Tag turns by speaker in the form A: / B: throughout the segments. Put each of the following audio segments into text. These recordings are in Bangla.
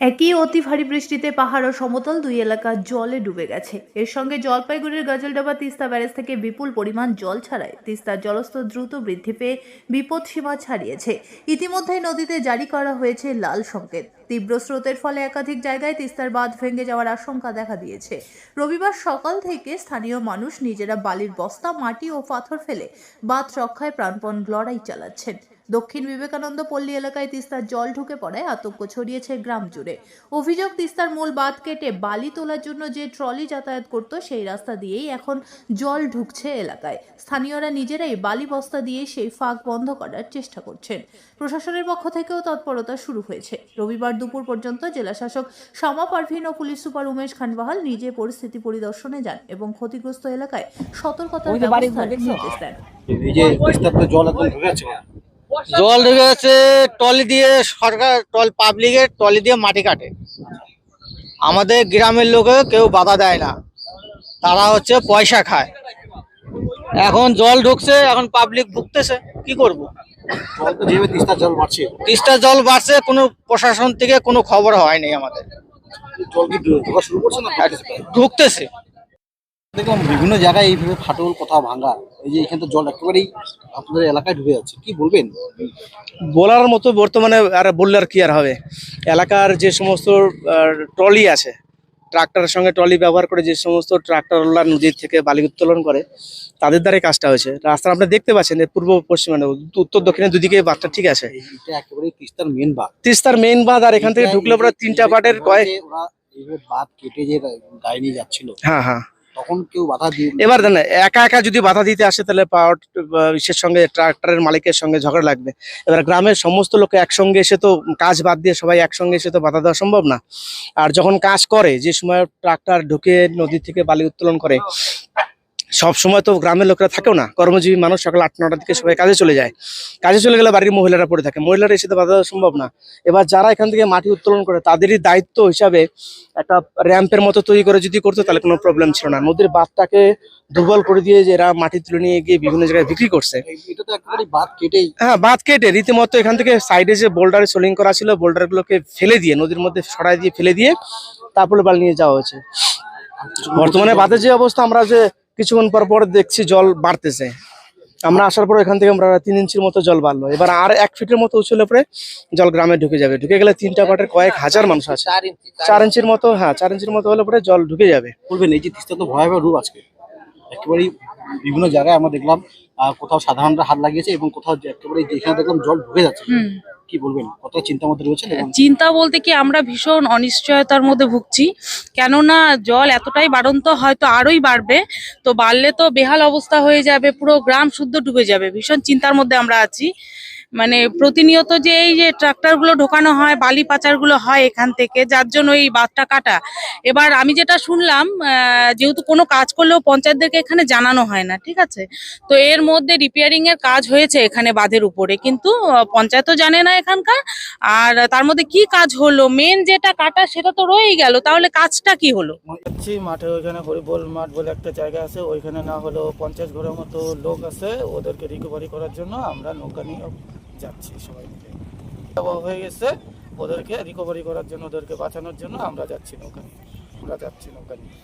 A: একই অতি ভারী বৃষ্টিতে পাহাড় ও সমতল দুই এলাকা জলে ডুবে গেছে। এর সঙ্গে জলপাইগুড়ির গজলডাবা তিস্তা ব্যারেজ থেকে বিপুল পরিমাণ জল ছাড়ায় তিস্তার জলস্তর দ্রুত বৃদ্ধি পেয়ে বিপদ সীমা ছাড়িয়েছে। ইতিমধ্যেই নদীতে জারি করা হয়েছে লাল সংকেত। তীব্র স্রোতের ফলে একাধিক জায়গায় তিস্তার বাঁধ ভেঙে যাওয়ার আশঙ্কা দেখা দিয়েছে। রবিবার সকাল থেকে স্থানীয় মানুষ নিজেরা বালির বস্তা, মাটি ও পাথর ফেলে বাঁধ রক্ষায় প্রাণপণ লড়াই চালাচ্ছেন। দক্ষিণ বিবেকানন্দ পল্লী এলাকায় তিস্তার জল ঢুকে পড়ায় আতঙ্ক ছড়িয়েছে গ্রাম জুড়ে। অভিযোগ তিস্তার মূল বাঁধ কেটে বালি তোলার জন্য যে ট্রলি যাতায়াত করত সেই রাস্তা দিয়েই এখন জল ঢুকছে এলাকায়। স্থানীয়রা নিজেরাই বালি বস্তা দিয়ে সেই ফাঁক বন্ধ করার চেষ্টা করছেন। প্রশাসনের পক্ষ থেকেও তৎপরতা শুরু হয়েছে। রবিবার দুপুর পর্যন্ত জেলা শাসক শামা পারভিন ও পুলিশ সুপার উমেশ খানবাহাল নিজে পরিস্থিতি পরিদর্শনে যান এবং ক্ষতিগ্রস্ত এলাকায় সতর্কতার ব্যবস্থার নির্দেশ দেন।
B: এই যে তিস্তাতে জল
C: ঢুকে গেছে টলি দিয়ে সরকার টল পাবলিকের টলি দিয়ে মাটি কাটে। আমাদের গ্রামের লোকে কেউ বাধা দেয় না। তারা হচ্ছে পয়সা খায়। এখন জল ঢুকছে এখন পাবলিক ভুগতেছে কি করব?
B: তিস্তার জল বাড়ছে।
C: তিস্তা জল বাড়ছে কোনো প্রশাসন থেকে কোনো খবর হয়নি আমাদের।
B: জল কি ঢু- ঢোকা শুরু করছে না? ঢুকতেছে প্রায়?
C: ঢুকতেছে।
B: দেখলাম বিভিন্ন জায়গায় এইভাবে ফাটল কোথাও ভাঙা। এই যে এখানে তো জল একেবারেই আপনাদের এলাকায় ঢুকে যাচ্ছে। কি বলবেন?
D: বলার মতো বর্তমানে আর বললে আর কি আর হবে? এলাকার যে সমস্ত ট্রলি আছে ট্রাক্টরের সঙ্গে ট্রলি ব্যবহার করে যে সমস্ত ট্রাক্টরওয়ালা নদীর থেকে বালি উত্তোলন করে তাদের দ্বারাই কাজটা হয়েছে। রাস্তা আপনি দেখতে পাচ্ছেন পূর্ব পশ্চিম মানে উত্তর দক্ষিণে দুদিকে বাঁধটা ঠিক আছে।
B: তিস্তার মেন বাঁধ।
D: তিস্তার মেইন বাঁধ আর এখান থেকে ঢুকলে পরে তিনটা পার্টের কয়েক
B: বাঁধ কেটে যে গায়ে নিয়ে যাচ্ছিল।
D: হ্যাঁ হ্যাঁ।
B: তখন কেউ বাধা দিয়ে
D: এবার দেন একা একা যদি বাধা দিতে আসে, তাহলে পাওয়ার ইসের সঙ্গে, ট্রাক্টরের মালিকের সঙ্গে ঝগড়া লাগবে। এবার গ্রামের সমস্ত লোক একসঙ্গে এসে তো কাজ বাদ দিয়ে সবাই একসঙ্গে এসে তো বাধা দেওয়া সম্ভব না। আর যখন কাজ করে, যে সময় ট্রাক্টর ঢুকে নদী থেকে বালি উত্তোলন করে সব সময় তো গ্রামের লোকরা থাকেও না। কর্মজীবী মানুষ সকাল আট নটার দিকে সবাই কাজে চলে যায়। কাজে চলে গেলে বাড়ির মহিলারা পড়ে থাকে। মহিলারা এসে বাধা দেওয়া সম্ভব না। এবার যারা এখান থেকে মাটি উত্তোলন করে তাদেরই দায়িত্ব হিসাবে একটা র্যাম্পের মতো তৈরি করে যদি করতো তাহলে কোনো প্রবলেম ছিল না। নদীর বাঁধটাকে দুর্বল করে দিয়ে যে এরা মাটি তুলে নিয়ে গিয়ে বিভিন্ন জায়গায় বিক্রি করছে। হ্যাঁ বাঁধ কেটে। রীতিমতো এখান থেকে সাইডে যে বোল্ডারে সোলিং করা ছিল বোল্ডার গুলোকে ফেলে দিয়ে নদীর মধ্যে সরাই দিয়ে ফেলে দিয়ে তারপরে বাল নিয়ে যাওয়া হয়েছে। বর্তমানে বাঁধের যে অবস্থা আমরা যে কিছুক্ষণ পর পর দেখছি জল বাড়তেছে। আমরা আসার পর এখান থেকে আমরা তিন ইঞ্চির মতো জল বাড়লো। এবার আর এক ফিটের মতো উঁচুলে পরে জল গ্রামে ঢুকে যাবে। ঢুকে গেলে তিনটা পাটের কয়েক হাজার মানুষ আছে। চার ইঞ্চির মতো হ্যাঁ চার ইঞ্চির মতো হলে পরে জল ঢুকে যাবে।
B: বলবেন এই যে তিস্তা তো ভয়াবহ রূপ আজকে। একেবারেই বিভিন্ন জায়গায় আমরা দেখলাম কোথাও সাধারণরা হাত লাগিয়েছে এবং কোথাও একেবারে যেখানে দেখলাম জল ঢুকে যাচ্ছে। কি বলবেন? মধ্যে
E: চিন্তা বলতে কি আমরা ভীষণ অনিশ্চয়তার মধ্যে ভুগছি। কেননা জল এতটাই বাড়ন্ত হয়তো আরোই বাড়বে, তো বাড়লে তো বেহাল অবস্থা হয়ে যাবে, পুরো গ্রাম শুদ্ধ ডুবে যাবে। ভীষণ চিন্তার মধ্যে আমরা আছি। মানে প্রতিনিয়ত যে এই যে ট্রাক্টরগুলো ঢোকানো হয়, বালি পাচারগুলো হয় এখান থেকে, যার জন্য এই বাঁধটা কাটা। এবার আমি যেটা শুনলাম যেহেতু কোনো কাজ করলেও পঞ্চায়েতদেরকে এখানে জানানো হয় না, ঠিক আছে? তো এর মধ্যে রিপেয়ারিং এর কাজ হয়েছে এখানে বাঁধের উপরে, কিন্তু পঞ্চায়েতও জানে না এখানকার। আর তার মধ্যে কি কাজ হলো? মেন যেটা কাটা সেটা তো রয়েই গেল, তাহলে কাজটা কি হলো?
F: মাঠে ওইখানে হরিবোল মাঠ বলে একটা জায়গা আছে, ওইখানে না হলেও পঞ্চাশ ঘরের মতো লোক আছে, ওদেরকে রিকভারি করার জন্য আমরা নৌকা নিয়ে যাচ্ছি সবাই মিলে। হয়ে গেছে। ওদেরকে রিকভারি করার জন্য ওদেরকে বাঁচানোর জন্য আমরা যাচ্ছি নৌকা নিয়ে। আমরা যাচ্ছি নৌকা নিয়ে।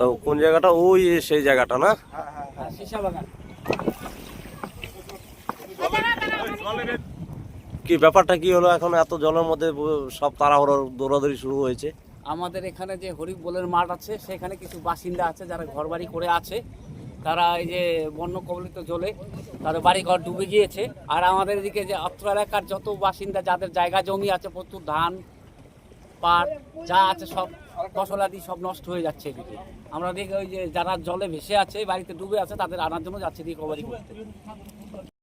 G: তো কোন জায়গাটা? ওই সেই জায়গাটা না?
F: হ্যাঁ হ্যাঁ হ্যাঁ।
G: কি ব্যাপারটা কি হলো এখন? এত জলের মধ্যে সব তাড়াহুড়ো দৌড়াদৌড়ি শুরু হয়েছে?
H: আমাদের এখানে যে হরিবোলের মাঠ আছে সেখানে কিছু বাসিন্দা আছে যারা ঘরবাড়ি করে আছে। তারা এই যে বন্য কবলিত জলে তাদের বাড়িঘর ডুবে গিয়েছে। আর আমাদের এদিকে যে অত্র এলাকার যত বাসিন্দা, যাদের জায়গা, জমি আছে, প্রচুর ধান, পাট, যা আছে সব ফসলাদি সব নষ্ট হয়ে যাচ্ছে এদিকে। আমরা দেখি ওই যে যারা জলে ভেসে আছে, বাড়িতে ডুবে আছে, তাদের আনার জন্য যাচ্ছে রিকভারি করতে।